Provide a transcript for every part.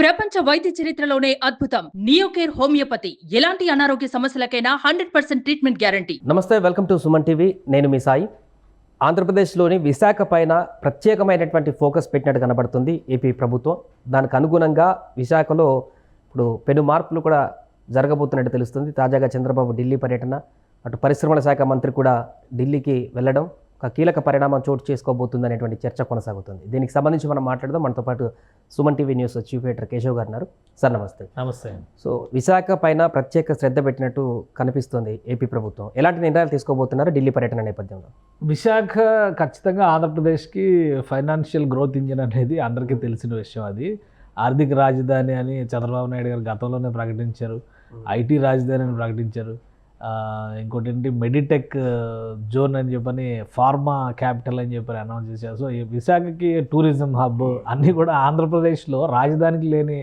ప్రపంచ వైద్య చరిత్రలోనే అద్భుతం. Neocare homeopathy. ఎలాంటి అనారోగ్య సమస్యలకైనా హండ్రెడ్ పర్సెంట్ ట్రీట్మెంట్ గ్యారంటీ. నమస్తే వెల్కమ్ టు సుమన్ టీవీ. నేను మీ సాయి. ఆంధ్రప్రదేశ్లోని విశాఖ పైన ప్రత్యేకమైనటువంటి ఫోకస్ పెట్టినట్టు కనబడుతుంది ఏపీ ప్రభుత్వం. దానికి అనుగుణంగా విశాఖలో ఇప్పుడు పెను మార్పులు కూడా జరగబోతున్నట్టు తెలుస్తుంది. తాజాగా చంద్రబాబు ఢిల్లీ పర్యటన అటు పరిశ్రమల శాఖ మంత్రి కూడా ఢిల్లీకి వెళ్ళడం ఒక కీలక పరిణామం చోటు చేసుకోబోతుంది అనేటువంటి చర్చ కొనసాగుతుంది. దీనికి సంబంధించి మనం మాట్లాడదాం. మనతో పాటు Suman TV news chief editor Keshav garu ఉన్నారు. సార్ నమస్తే. నమస్తే సో విశాఖ పైన ప్రత్యేక శ్రద్ధ పెట్టినట్టు కనిపిస్తుంది ఏపీ ప్రభుత్వం. ఎలాంటి నిర్ణయాలు తీసుకోబోతున్నారు ఢిల్లీ పర్యటన నేపథ్యంలో? విశాఖ ఖచ్చితంగా ఆంధ్రప్రదేశ్కి ఫైనాన్షియల్ గ్రోత్ ఇంజిన్ అనేది అందరికీ తెలిసిన విషయం అది. ఆర్థిక రాజధాని అని చంద్రబాబు నాయుడు గారు గతంలోనే ప్రకటించారు. ఐటీ రాజధాని అని ప్రకటించారు. ఇంకోటి ఏంటి మెడిటెక్ జోన్ అని చెప్పని ఫార్మా క్యాపిటల్ అని చెప్పని అనౌన్స్ చేశారు. సో ఈ విశాఖకి టూరిజం హబ్ అన్నీ కూడా ఆంధ్రప్రదేశ్లో రాజధానికి లేని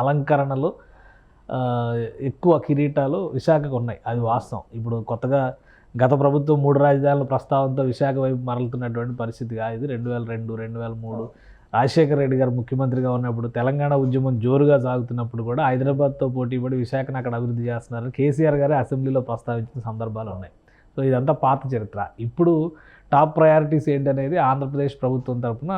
అలంకరణలు ఎక్కువ కిరీటాలు విశాఖకు ఉన్నాయి. అది వాస్తవం. ఇప్పుడు కొత్తగా గత ప్రభుత్వం మూడు రాజధానుల ప్రస్తావనతో విశాఖ వైపు మరలుతున్నటువంటి పరిస్థితిగా ఇది. రెండు వేల రెండు రెండు వేల మూడు రాజశేఖర రెడ్డి గారు ముఖ్యమంత్రిగా ఉన్నప్పుడు తెలంగాణ ఉద్యమం జోరుగా సాగుతున్నప్పుడు కూడా హైదరాబాద్తో పోటీ పడి విశాఖను అక్కడ అభివృద్ధి చేస్తున్నారు. కేసీఆర్ గారే అసెంబ్లీలో ప్రస్తావించిన సందర్భాలు ఉన్నాయి. సో ఇదంతా పాత చరిత్ర. ఇప్పుడు టాప్ ప్రయారిటీస్ ఏంటనేది ఆంధ్రప్రదేశ్ ప్రభుత్వం తరఫున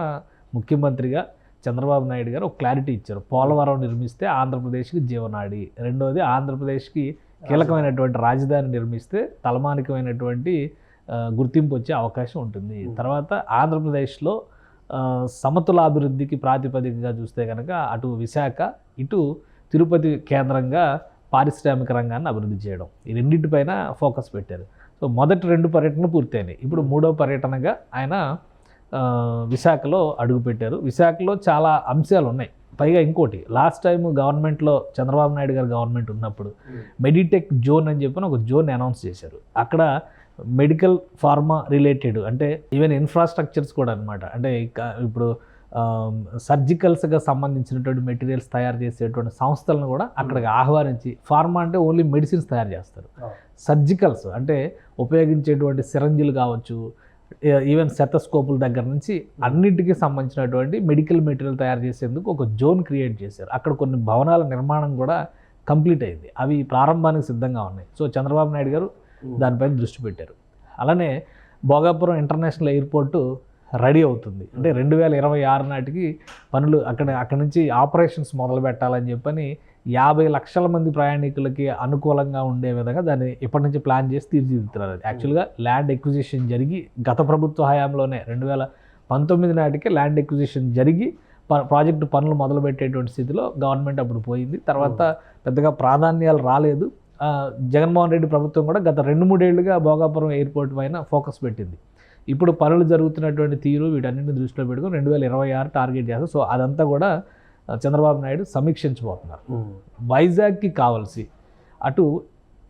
ముఖ్యమంత్రిగా చంద్రబాబు నాయుడు గారు ఒక క్లారిటీ ఇచ్చారు. పోలవరం నిర్మిస్తే ఆంధ్రప్రదేశ్కి జీవనాడి. రెండోది ఆంధ్రప్రదేశ్కి కీలకమైనటువంటి రాజధాని నిర్మిస్తే తలమానికమైనటువంటి గుర్తింపు వచ్చే అవకాశం ఉంటుంది. తర్వాత ఆంధ్రప్రదేశ్లో సమతులాభివృద్ధికి ప్రాతిపదికగా చూస్తే కనుక అటు విశాఖ ఇటు తిరుపతి కేంద్రంగా పారిశ్రామిక రంగాన్ని అభివృద్ధి చేయడం. ఈ రెండింటిపైన ఫోకస్ పెట్టారు. సో మొదటి రెండు పర్యటనలు పూర్తయినాయి. ఇప్పుడు మూడో పర్యటనగా ఆయన విశాఖలో అడుగుపెట్టారు విశాఖలో చాలా అంశాలు ఉన్నాయి. పైగా ఇంకోటి లాస్ట్ టైం గవర్నమెంట్లో చంద్రబాబు నాయుడు గారు గవర్నమెంట్ ఉన్నప్పుడు మెడిటెక్ జోన్ అని చెప్పి ఒక జోన్ అనౌన్స్ చేశారు. అక్కడ మెడికల్ ఫార్మా రిలేటెడ్ అంటే ఈవెన్ ఇన్ఫ్రాస్ట్రక్చర్స్ కూడా అనమాట అంటే ఇప్పుడు సర్జికల్స్గా సంబంధించినటువంటి మెటీరియల్స్ తయారు చేసేటువంటి సంస్థలను కూడా అక్కడికి ఆహ్వానించి ఫార్మా అంటే ఓన్లీ మెడిసిన్స్ తయారు చేస్తారు. సర్జికల్స్ అంటే ఉపయోగించేటువంటి సిరంజిలు కావచ్చు ఈవెన్ సెతస్కోపుల దగ్గర నుంచి అన్నిటికీ సంబంధించినటువంటి మెడికల్ మెటీరియల్ తయారు చేసేందుకు ఒక జోన్ క్రియేట్ చేశారు. అక్కడ కొన్ని భవనాల నిర్మాణం కూడా కంప్లీట్ అయింది. అవి ప్రారంభానికి సిద్ధంగా ఉన్నాయి. సో చంద్రబాబు నాయుడు గారు దానిపైన దృష్టి పెట్టారు. అలానే భోగాపురం ఇంటర్నేషనల్ ఎయిర్పోర్టు రెడీ అవుతుంది. అంటే రెండు వేల ఇరవై ఆరు నాటికి పనులు అక్కడ అక్కడ నుంచి ఆపరేషన్స్ మొదలు పెట్టాలని చెప్పని యాభై లక్షల మంది ప్రయాణికులకి అనుకూలంగా ఉండే విధంగా దాన్ని ఇప్పటి నుంచి ప్లాన్ చేసి తీర్చిదిద్దుతున్నారు. యాక్చువల్గా ల్యాండ్ ఎక్విజిషన్ జరిగి గత ప్రభుత్వ హయాంలోనే రెండు వేల పంతొమ్మిది నాటికి ల్యాండ్ ఎక్విజిషన్ జరిగి ప- ప్రాజెక్టు పనులు మొదలు పెట్టేటువంటి స్థితిలో గవర్నమెంట్ అప్పుడు పోయింది. తర్వాత పెద్దగా ప్రాధాన్యాలు రాలేదు. జగన్మోహన్ రెడ్డి ప్రభుత్వం కూడా గత రెండు మూడేళ్ళుగా భోగాపురం ఎయిర్పోర్ట్ పైన ఫోకస్ పెట్టింది. ఇప్పుడు పనులు జరుగుతున్నటువంటి తీరు వీటన్నింటిని దృష్టిలో పెట్టుకుని రెండు వేల ఇరవై ఆరు టార్గెట్ చేస్తారు. సో అదంతా కూడా చంద్రబాబు నాయుడు సమీక్షించబోతున్నారు. వైజాగ్కి కావాల్సి అటు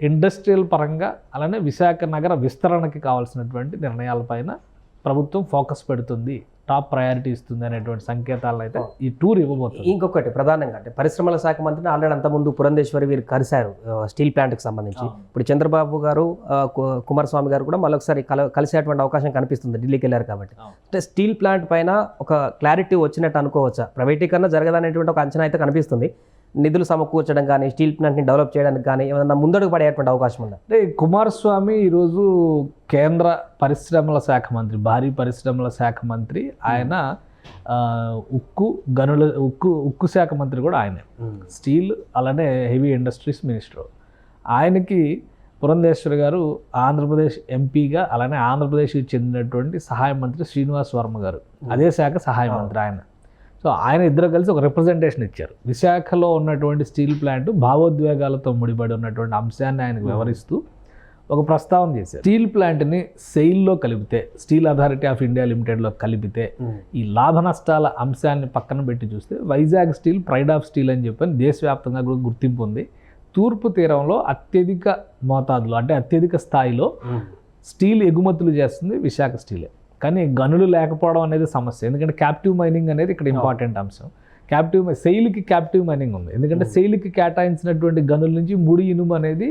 ఇండస్ట్రియల్ పరంగా అలానే విశాఖ నగర విస్తరణకి కావాల్సినటువంటి నిర్ణయాలపైన ప్రభుత్వం ఫోకస్ పెడుతుంది. టాప్ ప్రయారిటీ ఇస్తుంది అనేటువంటి సంకేతాలను అయితే ఈ టూర్ ఇవ్వబోతుంది. ఇంకొకటి ప్రధానంగా అంటే పరిశ్రమల శాఖ మంత్రిని ఆల్రెడీ అంతకుముందు పురంధేశ్వరి వీరు కలిశారు స్టీల్ ప్లాంట్కి సంబంధించి. ఇప్పుడు చంద్రబాబు గారు కుమారస్వామి గారు కూడా మళ్ళొకసారి కల కలిసేటువంటి అవకాశం కనిపిస్తుంది ఢిల్లీకి వెళ్ళారు కాబట్టి. అంటే స్టీల్ ప్లాంట్ పైన ఒక క్లారిటీ వచ్చినట్టు అనుకోవచ్చా? ప్రైవేటీకరణ జరగదనేటువంటి ఒక అంచనా అయితే కనిపిస్తుంది. నిధులు సమకూర్చడం కానీ స్టీల్ ప్లాంట్ని డెవలప్ చేయడానికి కానీ ఏమైనా ముందడుగు పడేటువంటి అవకాశం ఉందా? అంటే కుమారస్వామి ఈరోజు కేంద్ర పరిశ్రమల శాఖ మంత్రి భారీ పరిశ్రమల శాఖ మంత్రి ఆయన ఉక్కు గనుల ఉక్కు ఉక్కు శాఖ మంత్రి కూడా ఆయనే. స్టీల్ అలానే హెవీ ఇండస్ట్రీస్ మినిస్టర్. ఆయనకి పురంధేశ్వరి గారు ఆంధ్రప్రదేశ్ ఎంపీగా అలానే ఆంధ్రప్రదేశ్కి చెందినటువంటి సహాయ మంత్రి శ్రీనివాస్ వర్మ గారు. అదే శాఖ సహాయ మంత్రి ఆయన. సో ఆయన ఇద్దరు కలిసి ఒక రిప్రజెంటేషన్ ఇచ్చారు. విశాఖలో ఉన్నటువంటి స్టీల్ ప్లాంట్ భావోద్వేగాలతో ముడిపడి ఉన్నటువంటి అంశాన్ని ఆయనకు వివరిస్తూ ఒక ప్రస్తావన చేశారు. స్టీల్ ప్లాంట్ని సెయిల్లో కలిపితే స్టీల్ అథారిటీ ఆఫ్ ఇండియా లిమిటెడ్లో కలిపితే ఈ లాభ నష్టాల అంశాన్ని పక్కన పెట్టి చూస్తే Vizag steel pride of steel అని చెప్పని దేశవ్యాప్తంగా కూడా గుర్తింపు ఉంది. తూర్పు తీరంలో అత్యధిక మోతాదులో అంటే అత్యధిక స్థాయిలో స్టీల్ ఎగుమతులు చేస్తుంది విశాఖ స్టీలే. కానీ గనులు లేకపోవడం అనేది సమస్య. ఎందుకంటే క్యాప్టివ్ మైనింగ్ అనేది ఇక్కడ ఇంపార్టెంట్ అంశం. క్యాప్టివ్ సెయిల్కి క్యాప్టివ్ మైనింగ్ ఉంది. ఎందుకంటే సెయిల్కి కేటాయించినటువంటి గనుల నుంచి ముడి ఇనుము అనేది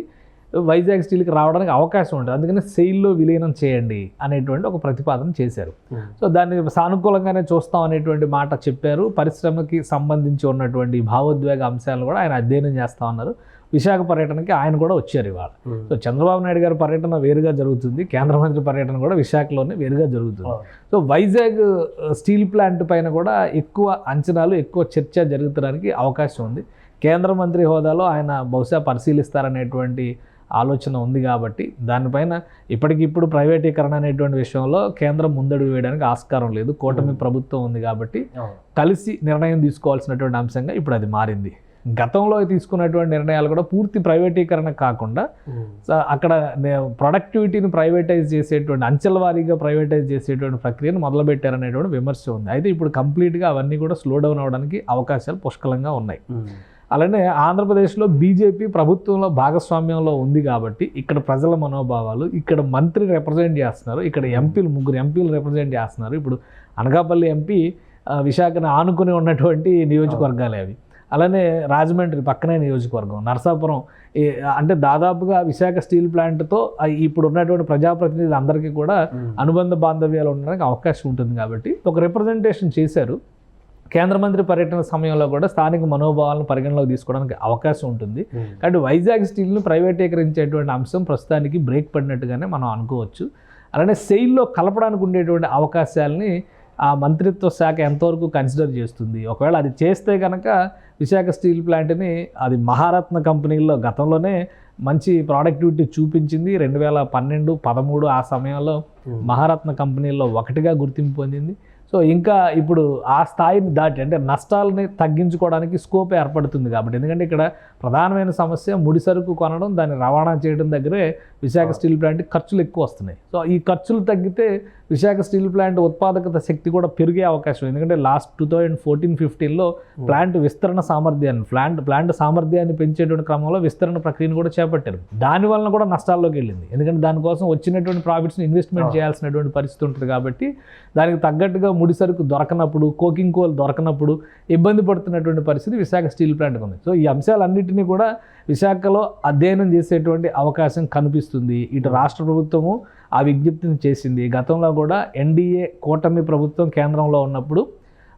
వైజాగ్ స్టీల్కి రావడానికి అవకాశం ఉంటుంది. అందుకని సెయిల్లో విలీనం చేయండి అనేటువంటి ఒక ప్రతిపాదన చేశారు. సో దాన్ని సానుకూలంగానే చూస్తాం అనేటువంటి మాట చెప్పారు. పరిశ్రమకి సంబంధించి ఉన్నటువంటి భావోద్వేగ అంశాలను కూడా ఆయన అధ్యయనం చేస్తా ఉన్నారు. విశాఖ పర్యటనకి ఆయన కూడా వచ్చారు ఇవాళ. సో చంద్రబాబు నాయుడు గారి పర్యటన వేరుగా జరుగుతుంది. కేంద్ర మంత్రి పర్యటన కూడా విశాఖలోనే వేరుగా జరుగుతుంది. సో వైజాగ్ స్టీల్ ప్లాంట్ పైన కూడా ఎక్కువ అంచనాలు ఎక్కువ చర్చ జరుగుతడానికి అవకాశం ఉంది. కేంద్ర మంత్రి హోదాలో ఆయన బహుశా పరిశీలిస్తారనేటువంటి ఆలోచన ఉంది కాబట్టి దానిపైన ఇప్పటికిప్పుడు ప్రైవేటీకరణ అనేటువంటి విషయంలో కేంద్రం ముందడుగు వేయడానికి ఆస్కారం లేదు. కూటమి ప్రభుత్వం ఉంది కాబట్టి కలిసి నిర్ణయం తీసుకోవాల్సినటువంటి అంశంగా ఇప్పుడు అది మారింది. గతంలో తీసుకున్నటువంటి నిర్ణయాలు కూడా పూర్తి ప్రైవేటీకరణ కాకుండా అక్కడ ప్రొడక్టివిటీని ప్రైవేటైజ్ చేసేటువంటి అంచెల వారీగా ప్రైవేటైజ్ చేసేటువంటి ప్రక్రియను మొదలుపెట్టారనేటువంటి విమర్శ ఉంది. అయితే ఇప్పుడు కంప్లీట్గా అవన్నీ కూడా స్లో డౌన్ అవడానికి అవకాశాలు పుష్కలంగా ఉన్నాయి. అలానే ఆంధ్రప్రదేశ్లో బీజేపీ ప్రభుత్వంలో భాగస్వామ్యంలో ఉంది కాబట్టి ఇక్కడ ప్రజల మనోభావాలు ఇక్కడ మంత్రి రిప్రజెంట్ చేస్తున్నారు ఇక్కడ ఎంపీలు ముగ్గురు ఎంపీలు రిప్రజెంట్ చేస్తున్నారు. ఇప్పుడు అనకాపల్లి ఎంపీ విశాఖను ఆనుకుని ఉన్నటువంటి నియోజకవర్గాలే అవి. అలానే రాజమండ్రి పక్కనే నియోజకవర్గం నరసాపురం. అంటే దాదాపుగా విశాఖ స్టీల్ ప్లాంట్తో ఇప్పుడు ఉన్నటువంటి ప్రజాప్రతినిధులు అందరికీ కూడా అనుబంధ బాంధవ్యాలు ఉండడానికి అవకాశం ఉంటుంది కాబట్టి ఒక రిప్రజెంటేషన్ చేశారు. కేంద్ర మంత్రి పర్యటన సమయంలో కూడా స్థానిక మనోభావాలను పరిగణలోకి తీసుకోవడానికి అవకాశం ఉంటుంది. కాబట్టి వైజాగ్ స్టీల్ను ప్రైవేటీకరించేటువంటి అంశం ప్రస్తుతానికి బ్రేక్ పడినట్టుగానే మనం అనుకోవచ్చు. అలానే సెయిల్లో కలపడానికి ఉండేటువంటి అవకాశాలని ఆ మంత్రిత్వ శాఖ ఎంతవరకు కన్సిడర్ చేస్తుంది? ఒకవేళ అది చేస్తే కనుక విశాఖ స్టీల్ ప్లాంట్ని అది మహారత్న కంపెనీల్లో గతంలోనే మంచి ప్రొడక్టివిటీ చూపించింది. రెండు వేల పన్నెండు పదమూడు ఆ సమయంలో మహారత్న కంపెనీల్లో ఒకటిగా గుర్తింపు పొందింది. సో ఇంకా ఇప్పుడు ఆ స్థాయిని దాటి అంటే నష్టాలని తగ్గించుకోవడానికి స్కోప్ ఏర్పడుతుంది కాబట్టి. ఎందుకంటే ఇక్కడ ప్రధానమైన సమస్య ముడి సరుకు కొనడం దాన్ని రవాణా చేయడం దగ్గరే విశాఖ స్టీల్ ప్లాంట్ ఖర్చులు ఎక్కువ వస్తున్నాయి. సో ఈ ఖర్చులు తగ్గితే విశాఖ స్టీల్ ప్లాంట్ ఉత్పాదకత శక్తి కూడా పెరిగే అవకాశం. ఎందుకంటే లాస్ట్ టూ థౌజండ్ ఫోర్టీన్ ఫిఫ్టీన్లో ప్లాంట్ విస్తరణ సామర్థ్యాన్ని ప్లాంట్ ప్లాంట్ సామర్థ్యాన్ని పెంచేటువంటి క్రమంలో విస్తరణ ప్రక్రియను కూడా చేపట్టారు. దాని వలన కూడా నష్టాల్లోకి వెళ్ళింది. ఎందుకంటే దానికోసం వచ్చినటువంటి ప్రాఫిట్స్ని ఇన్వెస్ట్మెంట్ చేయాల్సినటువంటి పరిస్థితి ఉంటుంది కాబట్టి దానికి తగ్గట్టుగా ముడి సరుకు దొరకనప్పుడు కోకింగ్ కోల్ దొరకనప్పుడు ఇబ్బంది పడుతున్నటువంటి పరిస్థితి విశాఖ స్టీల్ ప్లాంట్కి ఉంది. సో ఈ అంశాలన్నింటినీ కూడా విశాఖలో అధ్యయనం చేసేటువంటి అవకాశం కనిపిస్తుంది. ఇటు రాష్ట్ర ప్రభుత్వము ఆ విజ్ఞప్తిని చేసింది. గతంలో కూడా ఎన్డీఏ కూటమి ప్రభుత్వం కేంద్రంలో ఉన్నప్పుడు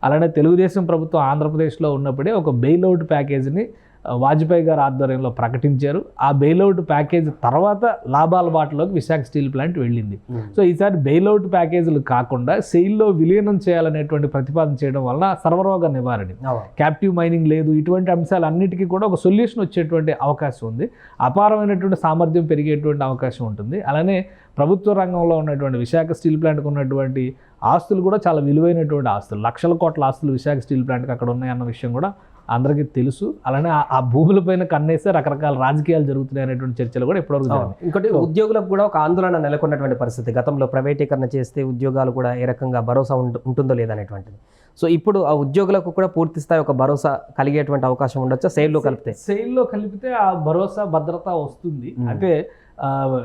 అలానే తెలుగుదేశం ప్రభుత్వం ఆంధ్రప్రదేశ్లో ఉన్నప్పుడే ఒక బెయిల్అవుట్ ప్యాకేజీని వాజ్పేయి గారు ఆధ్వర్యంలో ప్రకటించారు. ఆ బెయిల్అవుట్ ప్యాకేజ్ తర్వాత లాభాల బాటలోకి విశాఖ స్టీల్ ప్లాంట్ వెళ్ళింది. సో ఈసారి బెయిల్అవుట్ ప్యాకేజీలు కాకుండా సెయిల్లో విలీనం చేయాలనేటువంటి ప్రతిపాదన చేయడం వలన సర్వరోగ నివారణ. క్యాప్టివ్ మైనింగ్ లేదు. ఇటువంటి అంశాలన్నిటికీ కూడా ఒక సొల్యూషన్ వచ్చేటువంటి అవకాశం ఉంది. అపారమైనటువంటి సామర్థ్యం పెరిగేటువంటి అవకాశం ఉంటుంది. అలానే ప్రభుత్వ రంగంలో ఉన్నటువంటి విశాఖ స్టీల్ ప్లాంట్కి ఉన్నటువంటి ఆస్తులు కూడా చాలా విలువైనటువంటి ఆస్తులు. లక్షల కోట్ల ఆస్తులు విశాఖ స్టీల్ ప్లాంట్కి అక్కడ ఉన్నాయన్న విషయం కూడా అందరికీ తెలుసు. అలానే ఆ- ఆ భూములపైన కన్నేస్తే రకరకాల రాజకీయాలు జరుగుతున్నాయి అనేటువంటి చర్చలు కూడా ఇప్పటివరకు ఇంకోటి ఉద్యోగులకు కూడా ఒక ఆందోళన నెలకొన్నటువంటి పరిస్థితి. గతంలో ప్రైవేటీకరణ చేస్తే ఉద్యోగాలు కూడా ఏ రకంగా భరోసా ఉంట- ఉంటుందో లేదనేటువంటిది సో ఇప్పుడు ఆ ఉద్యోగులకు కూడా పూర్తి స్థాయి ఒక భరోసా కలిగేటువంటి అవకాశం ఉండొచ్చా? సేల్లో కలిపితే? సెయిల్లో కలిపితే ఆ భరోసా భద్రత వస్తుంది. అంటే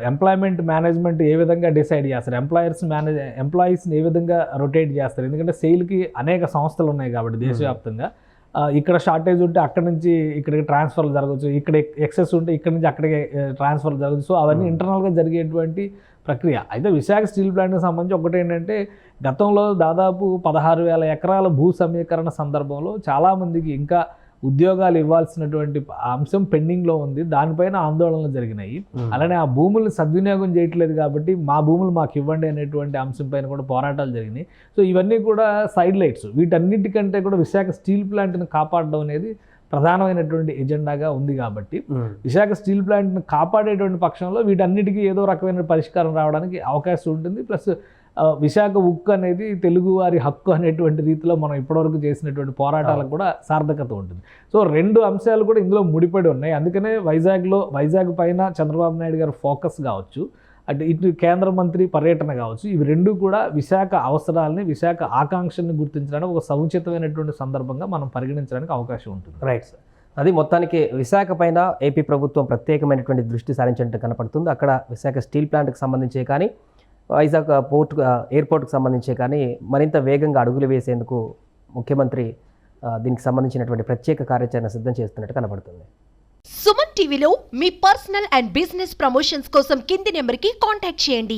ఎంప్లాయ్మెంట్ మేనేజ్మెంట్ ఏ విధంగా డిసైడ్ చేస్తారు? ఎంప్లాయర్స్ మేనేజ్ ఎంప్లాయీస్ని ఏ విధంగా రొటేట్ చేస్తారు? ఎందుకంటే సెయిల్కి అనేక సంస్థలు ఉన్నాయి కాబట్టి దేశవ్యాప్తంగా. ఇక్కడ షార్టేజ్ ఉంటే అక్కడ నుంచి ఇక్కడికి ట్రాన్స్ఫర్లు జరగచ్చు ఇక్కడ ఎక్సెస్ ఉంటే ఇక్కడ నుంచి అక్కడికి ట్రాన్స్ఫర్ జరగచ్చు సో అవన్నీ Hmm. ఇంటర్నల్గా జరిగేటువంటి ప్రక్రియ. అయితే విశాఖ స్టీల్ ప్లాంట్కి సంబంధించి ఒకటి ఏంటంటే గతంలో దాదాపు పదహారు వేల ఎకరాల భూ సమీకరణ సందర్భంలో చాలామందికి ఇంకా ఉద్యోగాలు ఇవ్వాల్సినటువంటి అంశం పెండింగ్లో ఉంది. దానిపైన ఆందోళనలు జరిగినాయి. అలానే ఆ భూముల్ని సద్వినియోగం చేయట్లేదు కాబట్టి మా భూములు మాకు ఇవ్వండి అనేటువంటి అంశం పైన కూడా పోరాటాలు జరిగినాయి. సో ఇవన్నీ కూడా సైడ్ లైట్స్. వీటన్నిటికంటే కూడా విశాఖ స్టీల్ ప్లాంట్ని కాపాడడం అనేది ప్రధానమైనటువంటి ఎజెండాగా ఉంది కాబట్టి విశాఖ స్టీల్ ప్లాంట్ని కాపాడేటువంటి పక్షంలో వీటన్నిటికీ ఏదో రకమైన పరిష్కారం రావడానికి అవకాశం ఉంటుంది. ప్లస్ విశాఖ ఉక్కు అనేది తెలుగువారి హక్కు అనేటువంటి రీతిలో మనం ఇప్పటివరకు చేసినటువంటి పోరాటాలకు కూడా సార్థకత ఉంటుంది. సో రెండు అంశాలు కూడా ఇందులో ముడిపడి ఉన్నాయి. అందుకనే వైజాగ్లో వైజాగ్ పైన చంద్రబాబు నాయుడు గారు ఫోకస్ కావచ్చు అటు ఇటు కేంద్ర మంత్రి పర్యటన కావచ్చు ఇవి రెండు కూడా విశాఖ అవసరాలని విశాఖ ఆకాంక్షల్ని గుర్తించడానికి ఒక సముచితమైనటువంటి సందర్భంగా మనం పరిగణించడానికి అవకాశం ఉంటుంది. Right sir. అది మొత్తానికి విశాఖ పైన ఏపీ ప్రభుత్వం ప్రత్యేకమైనటువంటి దృష్టి సారించినట్టు కనపడుతుంది. అక్కడ విశాఖ స్టీల్ ప్లాంట్కి సంబంధించే కానీ వైజాగ్ పోర్ట్ ఎయిర్పోర్ట్కి సంబంధించే కానీ మరింత వేగంగా అడుగులు వేసేందుకు ముఖ్యమంత్రి దీనికి సంబంధించినటువంటి ప్రత్యేక కార్యాచరణ సిద్ధం చేస్తున్నట్టు కనబడుతుంది. సుమన్ టీవీలో మీ పర్సనల్ అండ్ బిజినెస్ ప్రమోషన్స్ కోసం కింది నెంబర్కి కాంటాక్ట్ చేయండి.